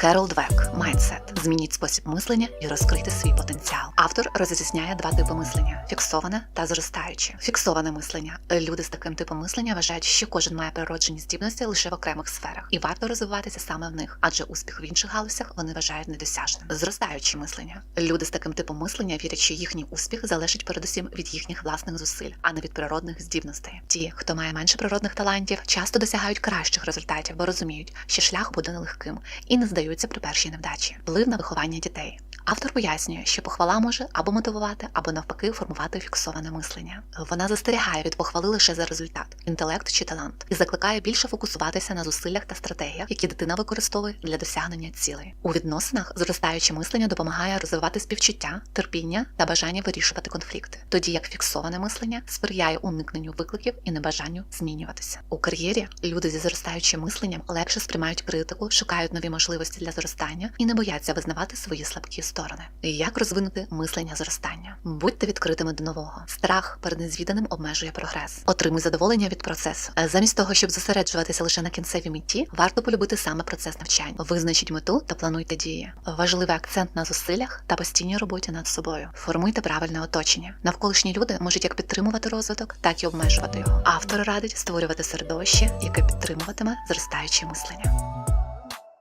Керол Двек Майндсет. Змініть спосіб мислення і розкрийте свій потенціал. Автор розрізняє два типи мислення: фіксоване та зростаюче. Фіксоване мислення. Люди з таким типом мислення вважають, що кожен має природжені здібності лише в окремих сферах, і варто розвиватися саме в них, адже успіх в інших галузях вони вважають недосяжним. Зростаюче мислення. Люди з таким типом мислення вірять, що їхній успіх залежить передусім від їхніх власних зусиль, а не від природних здібностей. Ті, хто має менше природних талантів, часто досягають кращих результатів, бо розуміють, що шлях буде нелегким і не здаються при першій невдачі. Вплив на виховання дітей. Автор пояснює, що похвала може або мотивувати, або навпаки формувати фіксоване мислення. Вона застерігає від похвали лише за результат, інтелект чи талант, і закликає більше фокусуватися на зусиллях та стратегіях, які дитина використовує для досягнення цілей. У відносинах зростаюче мислення допомагає розвивати співчуття, терпіння та бажання вирішувати конфлікти, тоді як фіксоване мислення сприяє уникненню викликів і небажанню змінюватися. У кар'єрі люди зі зростаючим мисленням легше сприймають критику, шукають нові можливості для зростання і не бояться визнавати свої слабкі сторони. Як розвинути мислення зростання? Будьте відкритими до нового. Страх перед незвіданим обмежує прогрес. Отримуй задоволення від процесу. Е, Замість того, щоб зосереджуватися лише на кінцевій меті, варто полюбити саме процес навчання. Визначіть мету та плануйте дії. Важливий акцент на зусиллях та постійній роботі над собою. Формуйте правильне оточення. Навколишні люди можуть як підтримувати розвиток, так і обмежувати його. Автор радить створювати середовище, яке підтримуватиме зростаюче мислення.